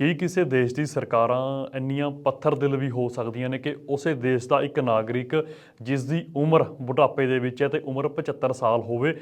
ਕੀ ਕਿਸੇ ਦੇਸ਼ ਦੀ ਸਰਕਾਰਾਂ ਇੰਨੀਆਂ ਪੱਥਰ ਦਿਲ ਵੀ ਹੋ ਸਕਦੀਆਂ ਨੇ ਕਿ ਉਸੇ ਦੇਸ਼ ਦਾ ਇੱਕ ਨਾਗਰਿਕ ਜਿਸ ਦੀ ਉਮਰ ਬੁਢਾਪੇ ਦੇ ਵਿੱਚ ਹੈ ਤੇ ਉਮਰ 75 ਸਾਲ ਹੋਵੇ,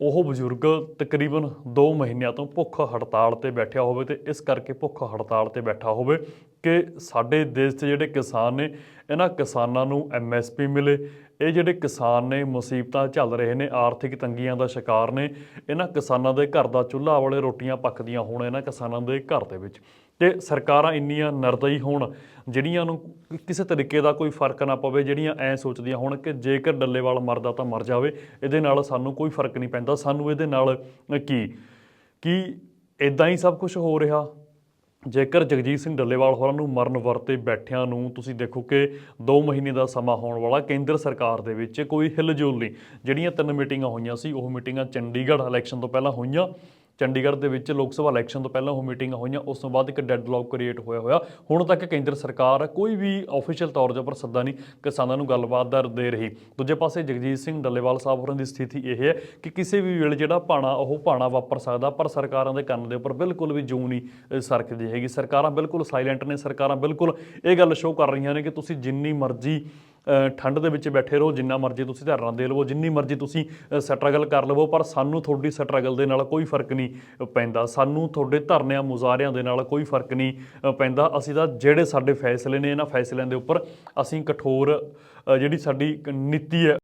ਉਹ ਬਜ਼ੁਰਗ ਤਕਰੀਬਨ 2 ਮਹੀਨਿਆਂ ਤੋਂ ਭੁੱਖ ਹੜਤਾਲ ਤੇ ਬੈਠਿਆ ਹੋਵੇ ਤੇ ਇਸ ਕਰਕੇ ਭੁੱਖ ਹੜਤਾਲ ਤੇ ਬੈਠਾ ਹੋਵੇ ਕਿ ਸਾਡੇ ਦੇਸ਼ 'ਚ ਜਿਹੜੇ ਕਿਸਾਨ ਨੇ ਇਹਨਾਂ ਕਿਸਾਨਾਂ ਨੂੰ ਐਮਐਸਪੀ ਮਿਲੇ। ਇਹ ਜਿਹੜੇ ਕਿਸਾਨ ਨੇ, ਮੁਸੀਬਤਾਂ ਝੱਲ ਰਹੇ ਨੇ, ਆਰਥਿਕ ਤੰਗੀਆਂ ਦਾ ਸ਼ਿਕਾਰ ਨੇ, ਇਹਨਾਂ ਕਿਸਾਨਾਂ ਦੇ ਘਰ ਦਾ ਚੁੱਲ੍ਹਾ ਵਾਲੇ ਰੋਟੀਆਂ ਪੱਕਦੀਆਂ ਹੋਣ ਇਹਨਾਂ ਕਿਸਾਨਾਂ ਦੇ ਘਰ ਦੇ ਵਿੱਚ। ਤੇ ਸਰਕਾਰਾਂ ਇੰਨੀਆਂ ਨਰਦਈ ਹੋਣ, ਜਿਹੜੀਆਂ ਨੂੰ ਕਿਸੇ ਤਰੀਕੇ ਦਾ ਕੋਈ ਫ਼ਰਕ ਨਾ ਪਵੇ, ਜਿਹੜੀਆਂ ਐ ਸੋਚਦੀਆਂ ਹੋਣ ਕਿ ਜੇਕਰ ਡੱਲੇਵਾਲ ਮਰਦਾ ਤਾਂ ਮਰ ਜਾਵੇ, ਇਹਦੇ ਨਾਲ ਸਾਨੂੰ ਕੋਈ ਫ਼ਰਕ ਨਹੀਂ ਪੈਂਦਾ। ਸਾਨੂੰ ਇਹਦੇ ਨਾਲ ਕੀ? ਕੀ ਇਦਾਂ ਹੀ ਸਭ ਕੁਝ ਹੋ ਰਿਹਾ? ਜੇਕਰ ਜਗਜੀਤ ਸਿੰਘ ਡੱਲੇਵਾਲ ਹੋਰਾਂ ਨੂੰ ਮਰਨ ਵਰਤੇ ਬੈਠਿਆਂ ਨੂੰ ਤੁਸੀਂ ਦੇਖੋ ਕਿ 2 ਮਹੀਨੇ ਦਾ ਸਮਾਂ ਹੋਣ ਵਾਲਾ ਕੇਂਦਰ ਸਰਕਾਰ ਦੇ ਵਿੱਚ ਕੋਈ ਹਿਲਜੁਲ ਨਹੀਂ। ਜਿਹੜੀਆਂ ਤਿੰਨ ਮੀਟਿੰਗਾਂ ਹੋਈਆਂ ਸੀ, ਉਹ ਮੀਟਿੰਗਾਂ ਚੰਡੀਗੜ੍ਹ ਇਲੈਕਸ਼ਨ ਤੋਂ ਪਹਿਲਾਂ ਹੋਈਆਂ। ਚੰਡੀਗੜ੍ਹ ਦੇ ਵਿੱਚ ਲੋਕ ਸਭਾ ਇਲੈਕਸ਼ਨ ਤੋਂ ਪਹਿਲਾਂ ਉਹ ਮੀਟਿੰਗਾਂ ਹੋਈਆਂ, ਉਸ ਤੋਂ ਬਾਅਦ ਇੱਕ ਡੈਡਲੌਕ ਕ੍ਰੀਏਟ ਹੋਇਆ ਹੋਇਆ। ਹੁਣ ਤੱਕ ਕੇਂਦਰ ਸਰਕਾਰ ਕੋਈ ਵੀ ਆਫੀਸ਼ੀਅਲ ਤੌਰ ਦੇ ਉੱਪਰ ਸੱਦਾ ਨਹੀਂ ਕਿਸਾਨਾਂ ਨੂੰ ਗੱਲਬਾਤ ਦਾ ਦੇ ਰਹੀ। ਦੂਜੇ ਪਾਸੇ ਜਗਜੀਤ ਸਿੰਘ ਡੱਲੇਵਾਲ ਸਾਹਿਬ ਹੋਰਾਂ ਦੀ ਸਥਿਤੀ ਇਹ ਹੈ ਕਿ ਕਿਸੇ ਵੀ ਵੇਲੇ ਜਿਹੜਾ ਭਾਣਾ, ਉਹ ਭਾਣਾ ਵਾਪਰ ਸਕਦਾ, ਪਰ ਸਰਕਾਰਾਂ ਦੇ ਕੰਨ ਦੇ ਉੱਪਰ ਬਿਲਕੁਲ ਵੀ ਜੂੰ ਨਹੀਂ ਸਰਕਦੀ ਹੈਗੀ। ਸਰਕਾਰਾਂ ਬਿਲਕੁਲ ਸਾਇਲੈਂਟ ਨੇ, ਸਰਕਾਰਾਂ ਬਿਲਕੁਲ ਇਹ ਗੱਲ ਸ਼ੋਅ ਕਰ ਰਹੀਆਂ ਨੇ ਕਿ ਤੁਸੀਂ ਜਿੰਨੀ ਮਰਜ਼ੀ ਠੰਡ ਦੇ ਵਿੱਚ ਬੈਠੇ ਰਹੋ, ਜਿੰਨਾ ਮਰਜ਼ੀ ਤੁਸੀਂ ਧਰਨਾ ਦੇ ਲਵੋ, ਜਿੰਨੀ ਮਰਜ਼ੀ ਤੁਸੀਂ ਸਟਰਗਲ ਕਰ ਲਵੋ, ਪਰ ਸਾਨੂੰ ਤੁਹਾਡੀ ਸਟਰਗਲ ਦੇ ਨਾਲ ਕੋਈ ਫ਼ਰਕ ਨਹੀਂ ਪੈਂਦਾ। ਸਾਨੂੰ ਤੁਹਾਡੇ ਧਰਨਿਆਂ ਮੁਜ਼ਾਹਰਿਆਂ ਦੇ ਨਾਲ ਕੋਈ ਫ਼ਰਕ ਨਹੀਂ ਪੈਂਦਾ। ਅਸੀਂ ਤਾਂ ਜਿਹੜੇ ਸਾਡੇ ਫੈਸਲੇ ਨੇ, ਇਹਨਾਂ ਫੈਸਲਿਆਂ ਦੇ ਉੱਪਰ ਅਸੀਂ ਕਠੋਰ ਜਿਹੜੀ ਸਾਡੀ ਨੀਤੀ ਹੈ